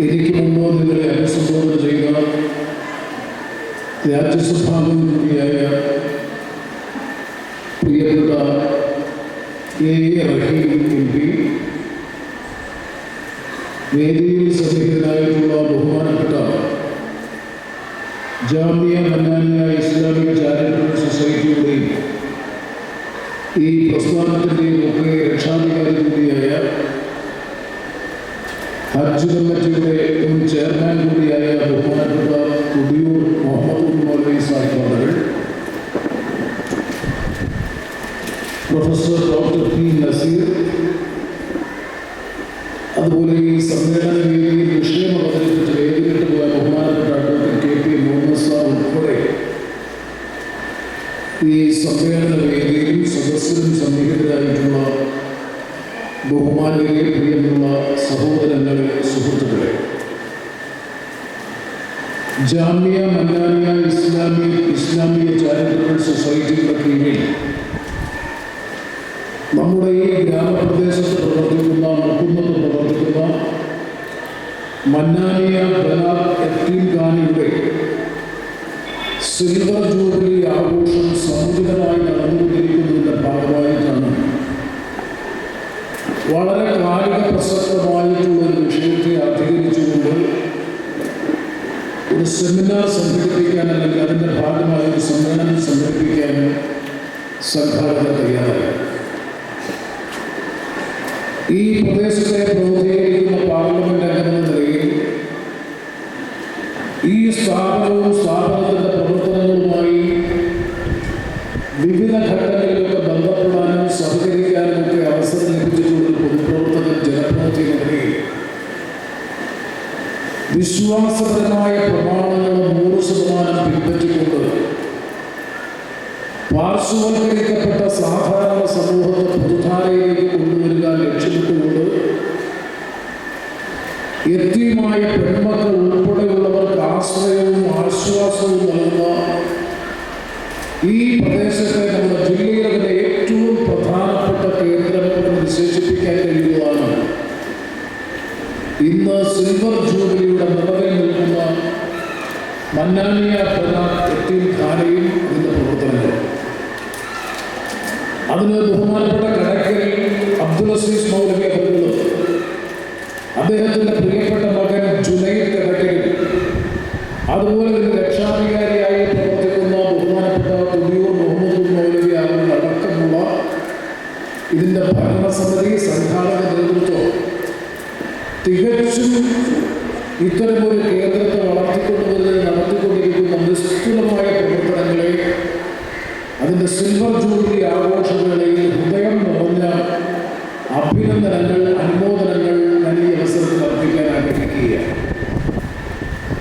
എനിക്ക് മുമ്പ് നിങ്ങളെ അഭിസംബോധന ചെയ്ത രാജ്യസഭാംഗം കൂടിയായ പ്രിയപ്പെട്ട A A Rahim M P വേദിയിൽ സന്നിഹിതനായിട്ടുള്ള ബഹുമാനപ്പെട്ട ജാമ്യ മന്നാനിയ ഇസ്ലാമിക് ചാരിറ്റബിൾ സൊസൈറ്റിയുടെയും ഈ പ്രസ്ഥാനത്തിൻ്റെയും ഒക്കെ രക്ഷാധികാരി കൂടിയായ അച്യുതൻ മറ്റയുടെ ഒരു ചെയർമാൻ കൂടിയായ ബഹുമാനപ്പെട്ട കുടിയൂർ മുഹമ്മദ് മൗലവി സാഹിബ് അവർ പ്രൊഫസർ ഡോക്ടർ പി നസീർ അതുപോലെ ഈ സമ്മേളന വേദിയിൽ വിഷയം അവതരിപ്പിച്ച് വേദിയിട്ട് പോയ ബഹുമാനപ്പെട്ട doctor K P Muhammad sir ഉൾപ്പെടെ ഈ സമ്മേളന വേദിയിലും സദസ്സിലും സന്നിഹിതരായിട്ടുള്ള ബഹുമാനരെ പ്രിയമുള്ള സഹോദര ജാമ്യ മന്നാനിയ ഇസ്ലാമിയ ഇസ്ലാമിക ചാരിറ്റബിൾ സൊസൈറ്റിയുടെ കീഴിൽ നമ്മുടെ ഈ ഗ്രാമപ്രദേശത്ത് പ്രവർത്തിക്കുന്ന മുക്കുന്നത്ത് പ്രവർത്തിക്കുന്ന മന്നാനിയ ബലാൽ എത്തീം ഖാനിയുടെ സിൽവർ ജൂബിലി ആഘോഷം സമുചിതമായി നടന്നുകൊണ്ടിരിക്കുന്നതിന്റെ ഭാഗമായിട്ടാണ്. വളരെ സെമിനാർ സംഘടിപ്പിക്കാൻ അല്ലെങ്കിൽ അതിന്റെ ഭാഗമായി ഒരു സമ്മേളനം സംഘടിപ്പിക്കാൻ സംഘാടകർ തയ്യാറായി. ഈ പ്രദേശത്തെ പ്രതിനിധീകരിക്കുന്ന പാർലമെന്റ് അംഗമെന്ന നിലയിൽ ഈ സ്ഥാപനവും സ്ഥാപനത്തിന്റെ പ്രവർത്തനങ്ങളുമായി വിവിധ ഘട്ടങ്ങളിലൊക്കെ ബന്ധപ്പെടാനും സഹകരിക്കാനും ഒക്കെ അവസരം ലഭിച്ചിട്ടുള്ള പൊതുപ്രവർത്തകൻ ജനപ്രതിനിധി. നിലയിൽ വിശ്വാസപരമായ പ്രമാണങ്ങൾ പാർശ്വവൽക്കരിക്കപ്പെട്ട സാധാരണ സമൂഹത്തെ പൊതുധാരയിലേക്ക് കൊണ്ടുവരിക ലക്ഷ്യമിട്ടുകൊണ്ട് എത്തിയുമായി പെൺമക്കൾ ഉൾപ്പെടെയുള്ളവർക്ക് ആശ്രയവും ആശ്വാസവും നൽകുന്ന ഈ പ്രദേശത്തെ നമ്മുടെ ജില്ലയിലെ ഏറ്റവും പ്രധാനപ്പെട്ട കേന്ദ്രം എന്ന് വിശേഷിപ്പിക്കാൻ കഴിയുന്നതാണ്. ഇന്ന് സിൽവർ ജൂബിലിയുടെ നിറവിൽ നിൽക്കുന്ന മന്നാനിയ പ്രധാന എത്തിയും ധാരയും ഇത്തരമൊരു കേന്ദ്രത്തെ വളർത്തിക്കൊണ്ടുവരുന്നത് നടത്തിക്കൊണ്ടിരിക്കുന്ന നിസ്തുലമായ പ്രവർത്തനങ്ങളെ അതിന്റെ സിൽവർ ജൂബിലി ആഘോഷവേളയിൽ ഹൃദയം നിറഞ്ഞ അഭിനന്ദനങ്ങൾ അനുമോദനങ്ങൾ ഞാൻ ഈ അവസരത്തിൽ അർപ്പിക്കാൻ ആഗ്രഹിക്കുകയാണ്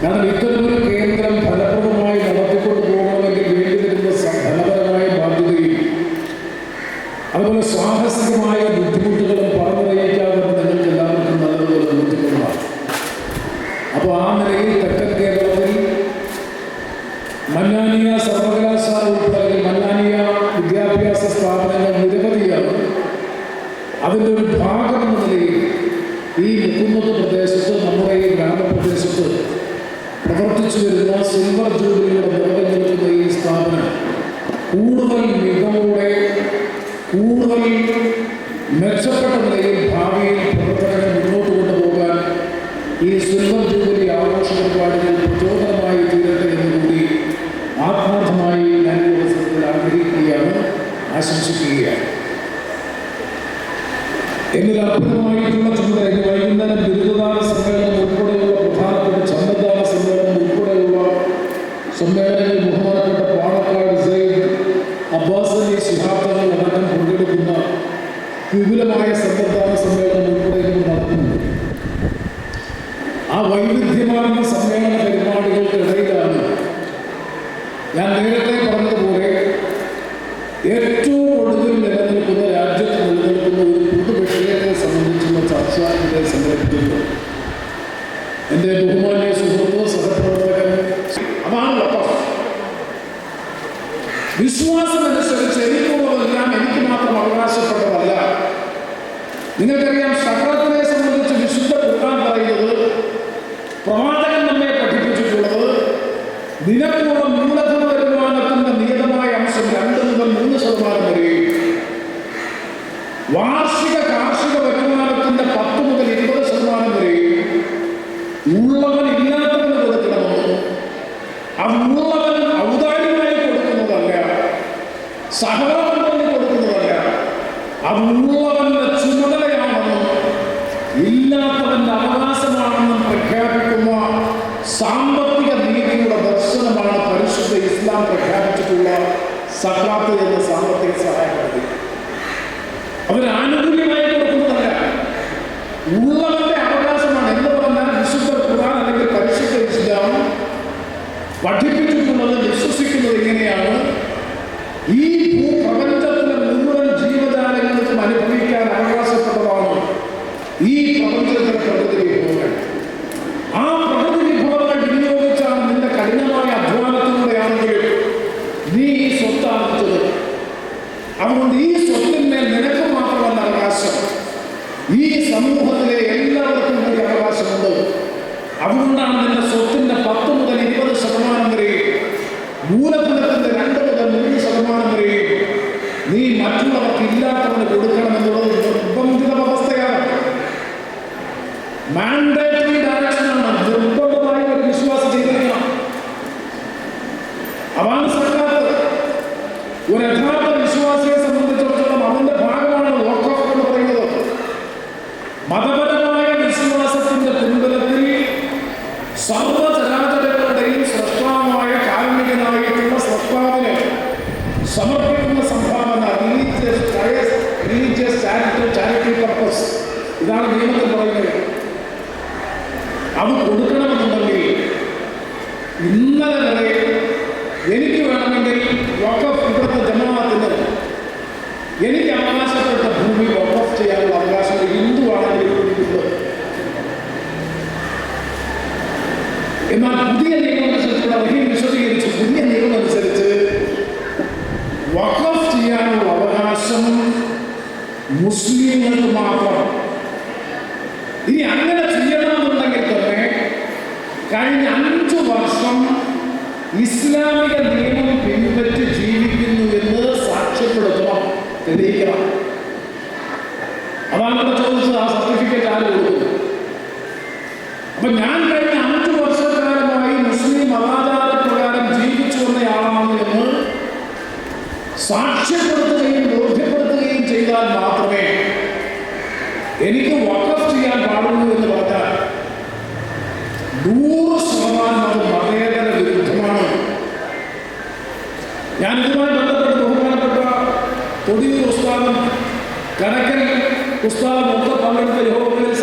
കാരണം ഇത്തരമൊരു കേന്ദ്രം ഫലപ്രദമായി നടത്തിക്കൊണ്ടു പോകണമെങ്കിൽ വേണ്ടി വരുന്ന സ- ഫലപരമായ ബാധ്യതയും അതുപോലെ സാഹസികമായ ബുദ്ധിമുട്ടുകളും പറഞ്ഞറിയിക്കാവുന്ന നിങ്ങൾക്ക് എല്ലാവർക്കും നല്ലതുപോലെ ബുദ്ധിമുട്ടുകളാണ് അപ്പോൾ ആ നിലയിൽ തെക്കൻ കേരളത്തിൽ മന്നാനിയ സർവകലാശാല ഉൾപ്പെടെ മന്നാനിയ വിദ്യാഭ്യാസ സ്ഥാപനങ്ങൾ നിരവധിയാണ് അതിന്റെ ഒരു ഭാഗം എന്ന നിലയിൽ ഈ മുക്കുന്നത്ത് പ്രദേശത്ത് നമ്മുടെ ഈ ഗ്രാമപ്രദേശത്ത് പ്രവർത്തിച്ചു വരുന്ന സിൽവർ ജൂബിലിയുടെ നിറവിൽ നിൽക്കുന്ന ഈ സ്ഥാപനം കൂടുതൽ മികവോടെ കൂടുതൽ മെച്ചപ്പെട്ട നിലയിൽ ഭാവിയിൽ പ്രവർത്തനങ്ങൾ മുന്നോട്ട് കൊണ്ടുപോകാൻ ഈ സിൽവർ ജൂബിലി ആഘോഷ പരിപാടികൾ പ്രചോദനമായി തീരട്ടെ എന്നുകൂടി ആത്മാർത്ഥമായി ഞാൻ ഈ അവസരത്തിൽ ആഗ്രഹിക്കുകയാണ് ആശംസിക്കുകയാണ് എന്നിൽ അർപ്പിതമായിട്ടുള്ള വിപുലമായ സമ്പദ്ധാന സമ്മേളനം ഉൾപ്പെടെ നടത്തുന്നത് ആ വൈവിധ്യമാർന്ന സമ്മേളന പരിപാടികൾക്കിടയിലാണ് ഞാൻ നേരത്തെ ദിനപൂർവം മൂലധന വരുമാനത്തിന്റെ നിയതമായ അംശം രണ്ട് മുതൽ മൂന്ന് ശതമാനം വരെ. വാർഷിക കാർഷിക വരുമാനത്തിന്റെ പത്ത് മുതൽ ഇരുപത് ശതമാനം വരെ ഉള്ളവൻ ഇല്ലാത്തവന് കൊടുക്കണമെന്ന് അത് ഉള്ളവൻ ഔദാര്യമായി കൊടുക്കുന്നതല്ല. സഹ sa clarté et sa maîtrise. Muda ഇതാണ് നിയമത്തിൽ പറയുന്നത്. അത് കൊടുക്കണമെന്നുണ്ടെങ്കിൽ ഇന്നലെ വരെ എനിക്ക് വേണമെങ്കിൽ വഖഫ് ഇവിടുത്തെ ജമാഅത്തിന് എനിക്ക് അവകാശപ്പെട്ട ഭൂമി വഖഫ് ചെയ്യാനുള്ള അവകാശം ഹിന്ദുവാണെങ്കിൽ കൊടുക്കുന്നത് എന്നാൽ പുതിയ നിയമം അനുസരിച്ചുള്ള റഹീം വിശദീകരിച്ച് പുതിയ നിയമം അനുസരിച്ച് വഖഫ് ചെയ്യാനുള്ള അവകാശം മുസ്ലിങ്ങൾക്ക് മാത്രം കഴിഞ്ഞ അഞ്ചു വർഷം ഇസ്ലാമിക നിയമം പിൻപറ്റി ജീവിക്കുന്നു എന്ന് സാക്ഷ്യപ്പെടുത്തണം. തെളിയിക്കണം. അതാണ് ഇവിടെ ചോദിച്ചത്. ആ സർട്ടിഫിക്കറ്റ് ആര് കൊടുക്കുന്നു? അപ്പൊ ഞാൻ കഴിഞ്ഞ അഞ്ചു വർഷക്കാലമായി മുസ്ലിം മതാചാരപ്രകാരം ജീവിച്ചു വന്നയാളാണ് എന്ന് സാക്ഷ്യപ്പെടുത്തുകയും ബോധ്യപ്പെടുത്തുകയും ചെയ്താൽ മാത്രമേ എനിക്ക് വക്കഫ് ചെയ്യാൻ പാടുള്ളൂ എന്ന് പറഞ്ഞു ഞാൻ ഇതുമായി ബന്ധപ്പെട്ട് ബഹുമാനപ്പെട്ട തൊടിയൂർ ഉസ്താദും കണക്കൻ ഉസ്താദും ഒക്കെ പങ്കെടുത്ത യോഗങ്ങളിൽ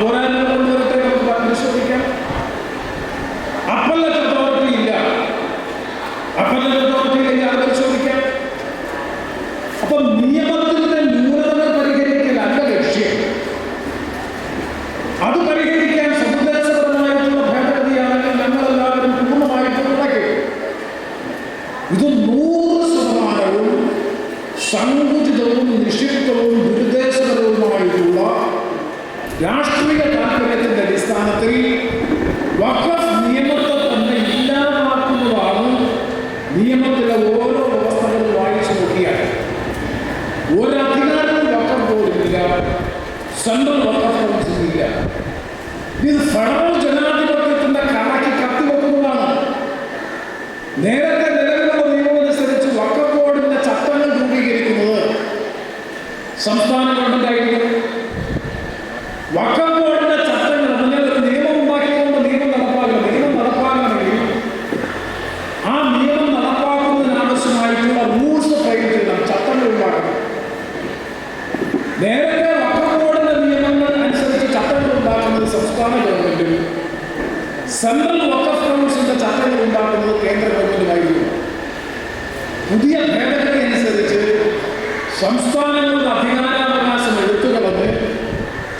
করেন അടിസ്ഥാനത്തിൽ വഖഫ് നിയമത്തെ തന്നെ ഇല്ലാതാക്കുന്നതാണ് നിയമത്തിലെ ഓരോ വ്യവസ്ഥകളും വായിച്ചു നോക്കിയാൽ. ഒരധികാരം വഖഫ് പോലില്ല സെൻട്രൽ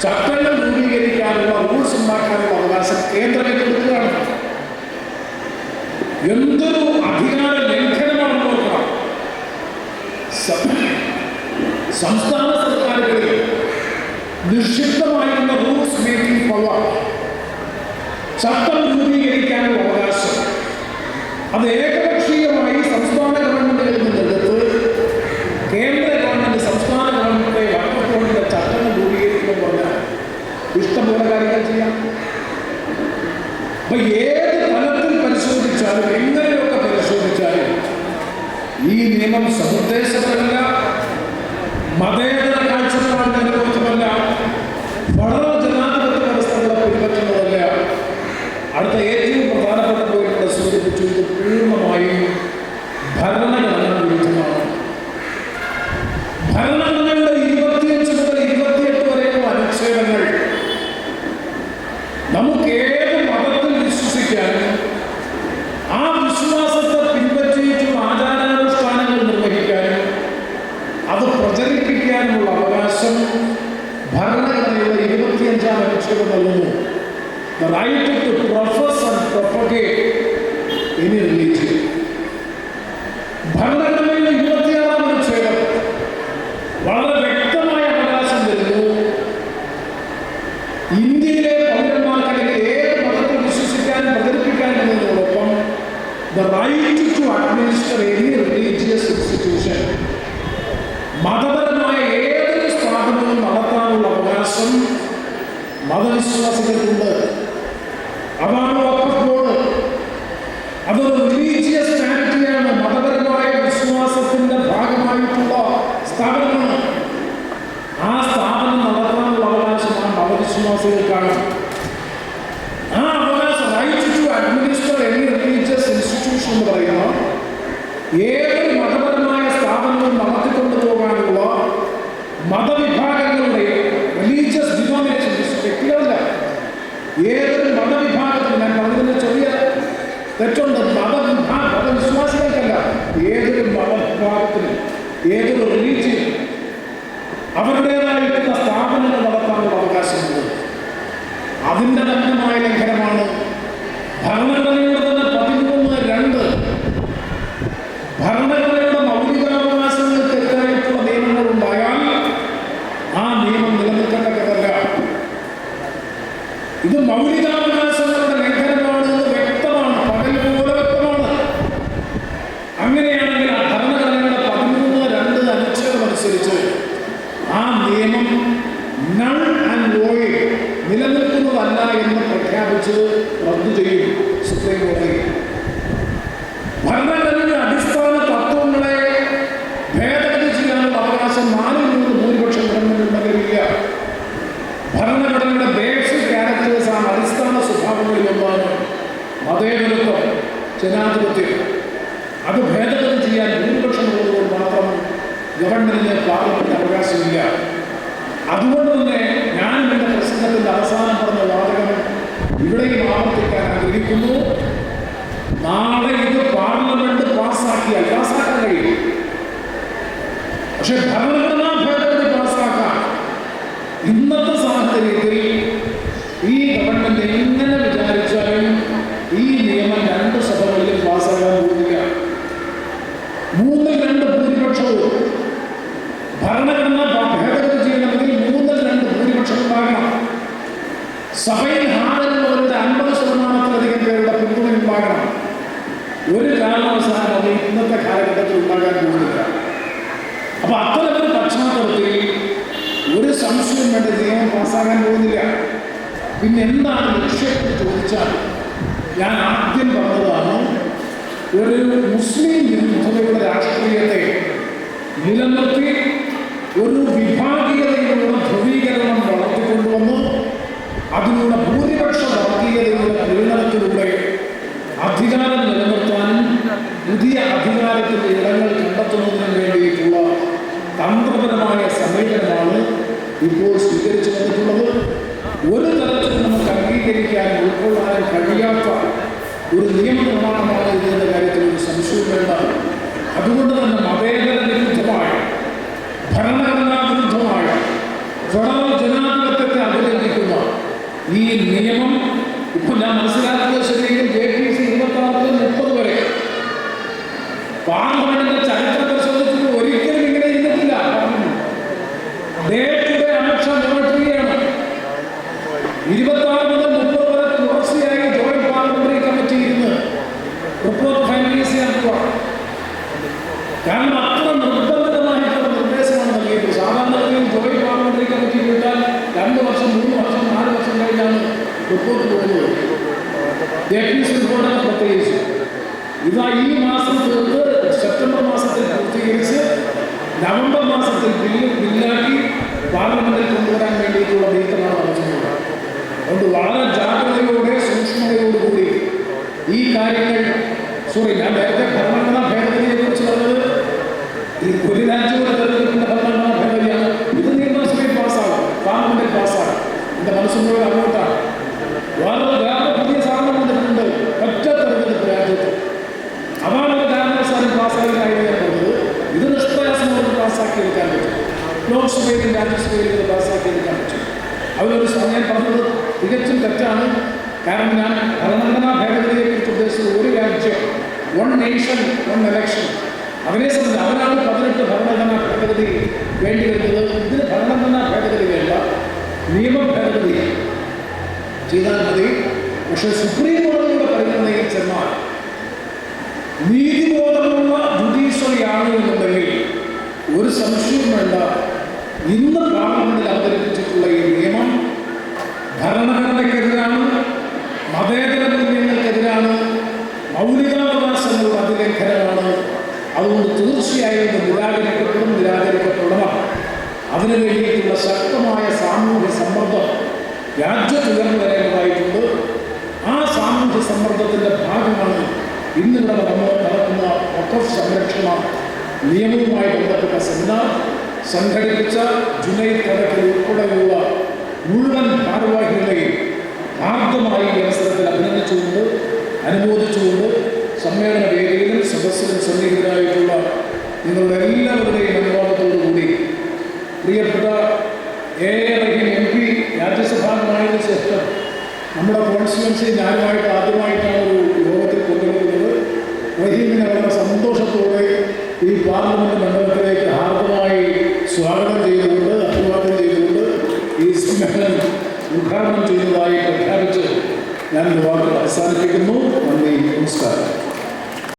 ചട്ടങ്ങൾ രൂപീകരിക്കാനുള്ള റൂൾസ് ഉണ്ടാക്കാനുള്ള അവകാശം കേന്ദ്രം കൊടുക്കുകയാണ്. എന്തൊരു അധികാര ലംഘനമാണ് നോക്കണം. സംസ്ഥാന സർക്കാരുകളിൽ നിക്ഷിപ്തമായിരുന്ന റൂൾസ് മേക്കിംഗ് പവർ ചട്ടം രൂപീകരിക്കാനുള്ള അവകാശം. അത് ഏക അപ്പൊ ഏത് തലത്തിൽ പരിശോധിച്ചാലും എങ്ങനെയൊക്കെ പരിശോധിച്ചാലും ഈ നിയമം സമുദ്ദേശമല്ല right to administer any religious institution. മതപരമായ ഏതൊരു സ്ഥാപനവും നടത്താനുള്ള അവകാശം മതവിശ്വാസികൾക്കുണ്ട് മതവിഭാഗങ്ങളുടെ റിലീജിയസ് ഡിനോമിനേഷൻസ് വ്യക്തികളല്ല ഏതൊരു മതവിഭാഗത്തിൽ ഞാൻ പറഞ്ഞതിന് ചെറിയ തെറ്റുണ്ട്. മതവിഭാഗ മതവിശ്വാസികൾക്കല്ല. ഏതൊരു മതവിഭാഗത്തിനും ഏതൊരു റിലീജിയൻ അവരുടേതായിട്ടുള്ള സ്ഥാപനങ്ങൾ നടത്താനുള്ള അവകാശമുണ്ട്. അതിന്റെ നഗ്നമായ ലംഘനമാണ് ഭരണ അതുകൊണ്ട് തന്നെ ഞാൻ എന്റെ പ്രസംഗത്തിന്റെ അവസാനം പറഞ്ഞ വാചകം ഇവിടെയും ആവർത്തിക്കാൻ ആഗ്രഹിക്കുന്നു. നാളെ ഇത് പാർലമെന്റ് പാസ്സാക്കിയാൽ പാസ്സാക്കാൻ കഴിയും. പക്ഷെ ഭരണഘടനാ ഭേദഗതി പാസ്സാക്കാൻ ഇന്നത്തെ സാഹചര്യത്തിൽ ഈ ഗവൺമെന്റ് എങ്ങനെ വിചാരിച്ചാലും ഈ നിയമം രണ്ട് സഭകളിലും പാസ്സാകാൻ പോകുന്നില്ല മൂന്നിൽ രണ്ട് ഭൂരിപക്ഷവും ഭരണഘടന ഭേദഗതി ചെയ്യണമെങ്കിൽ മൂന്നിൽ രണ്ട് ഭൂരിപക്ഷം ഉണ്ടാകണം സഭയിൽ ഹാജരുള്ളവരുടെ അൻപത് ശതമാനത്തിലധികം പേരുടെ പിന്തുണ ഉണ്ടാകണം ഒരു കാരണവശാലും അത് ഇന്നത്തെ കാലഘട്ടത്തിൽ ഉണ്ടാകാൻ പോകുന്നില്ല. അപ്പൊ അത്തരമൊരു പശ്ചാത്തലത്തിൽ ഒരു സംശയം വേണ്ട നിയമം പാസ്സാകാൻ പോകുന്നില്ല. പിന്നെ എന്താണ് ലക്ഷ്യം എന്ന് ചോദിച്ചാൽ ഞാൻ ആദ്യം പറഞ്ഞതാണ് ഒരു മുസ്ലിം വിരുദ്ധതയുടെ രാഷ്ട്രീയത്തെ നിലനിർത്തി ഒരു വിഭാഗീയതയിലുള്ള ധ്രുവീകരണം വളർത്തിക്കൊണ്ടുവന്ന് അതിനുള്ള ഭൂരിപക്ഷ വർഗീയതയുടെ പ്രീണനത്തിലൂടെ അധികാരം നിലനിർത്താനും പുതിയ അധികാരത്തിന്റെ ഇടങ്ങൾ കണ്ടെത്തുന്നതിനും വേണ്ടിയിട്ടുള്ള തന്ത്രപരമായ സമീപനമാണ് ഇപ്പോൾ സ്വീകരിച്ചു വന്നിട്ടുള്ളത്. ഒരു തരത്തിലും നമുക്ക് അംഗീകരിക്കാൻ ഉൾക്കൊള്ളാൻ കഴിയാത്ത ഒരു നിയമനിർമ്മാണമാണ് ഇതിന്റെ കാര്യത്തിൽ ഒരു സംശയം വേണ്ട അതുകൊണ്ട് തന്നെ മതേതര വിരുദ്ധമായ ഭരണഘടനാ റിപ്പോർട്ട് ഫൈനലൈസ് ചെയ്യാൻ പോവാണ് കാരണം അത്ര നിർബന്ധിതമായിട്ടുള്ള നിർദ്ദേശമാണ് നൽകിയത് സാധാരണഗതിയിൽ ജോയിന്റ് പാർലമെന്ററി കമ്മിറ്റി വിട്ടാൽ രണ്ട് വർഷം മൂന്ന് വർഷം നാല് വർഷം കഴിഞ്ഞാണ് റിപ്പോർട്ട് പോകുന്നത് ജെ പി സി റിപ്പോർട്ടാണ് പ്രത്യേകിച്ച് ഇതാ ഈ മാസം തീർത്ത് സെപ്റ്റംബർ മാസത്തിൽ പൂർത്തീകരിച്ച് നവംബർ മാസത്തിൽ ബില്ല് ബില്ലാക്കി പാർലമെന്റിൽ കൊണ്ടുവരാൻ വേണ്ടിയിട്ടുള്ള നീക്കമാണ് നടത്തുന്നത് അതുകൊണ്ട് വളരെ ജാഗ്രതയോടെ സൂക്ഷ്മതയോടുകൂടി ഈ കാര്യങ്ങൾ സോറി ഞാൻ നേരത്തെ ഭരണഘടനാ ഭേദഗതിയെ കുറിച്ച് പറഞ്ഞത് ഒരു രാജ്യങ്ങളുടെ തെരഞ്ഞെടുപ്പിന്റെ ഭരണഘടനാ ഭേദഗതിയാണ്. ഇത് നിയമസഭയിൽ പാസ്സാകും പാർലമെന്റിൽ പാസ്സാകും എന്റെ മനസ്സും മുഴുവൻ അങ്ങോട്ടാണ് വേറെ വേറെ പുതിയ സാധനം വന്നിട്ടുണ്ട്. ഒറ്റ തെരഞ്ഞെടുപ്പ് രാജ്യത്ത്. അതാണ് ഒരു കാരണവശാലും പാസ്സായി കഴിഞ്ഞാൽ ഇത് നിഷ്പ്രയാസം നമുക്ക് പാസ്സാക്കിയെടുക്കാൻ പറ്റും. ലോക്സഭയിലും രാജ്യസഭയിലും ഇത് പാസ്സാക്കിയെടുക്കാൻ പറ്റും. അവരൊരു ഞാൻ പറഞ്ഞത് തികച്ചും തെറ്റാണ്. കാരണം ഞാൻ ഭരണഘടനാ ഭേദഗതിയെ കുറിച്ച് ഉദ്ദേശിച്ചത് ഒരു രാജ്യം വൺ നേഷൻ വൺ എലക്ഷൻ അതിനെ സംബന്ധിച്ച് അവരാണ് പതിനെട്ട് ഭരണഘടനാ ഭേദഗതി വേണ്ടി വരുന്നത് ഇതിന് ഭരണഘടനാ ഭേദഗതി വേണ്ട നിയമ ഭേദഗതി ചെയ്താൽ മതി. പക്ഷേ സുപ്രീം കോടതിയുടെ പരിഗണനയിൽ ചെന്നാൽ നീതിബോധമുള്ള ജുഡീഷ്യറിയാണ് എന്നുണ്ടെങ്കിൽ ഒരു സംശയവും വേണ്ട. ഇന്ന് പാർലമെന്റിൽ അവതരിപ്പിച്ചിട്ടുള്ള ഈ നിയമം ഭരണഘടനയ്ക്കെതിരാണ് രാജ്യത്ത് ഉയർന്നു വരേണ്ടതായിട്ടുണ്ട് ആ സാമൂഹ്യ സമ്മർദ്ദത്തിന്റെ ഭാഗമാണ് ഇന്നിവിടെ നടന്ന നടക്കുന്ന മൊത്തം സംരക്ഷണ നിയമവുമായി ബന്ധപ്പെട്ട സെമിനാർ. സംഘടിപ്പിച്ച ജുനൈദ് തലത്തിൽ ഉൾപ്പെടെയുള്ള മുഴുവൻ ഭാരവാഹികളെയും ആർദ്രമായി ഈ അവസരത്തിൽ അഭിനന്ദിച്ചുകൊണ്ട് അനുമോദിച്ചുകൊണ്ട്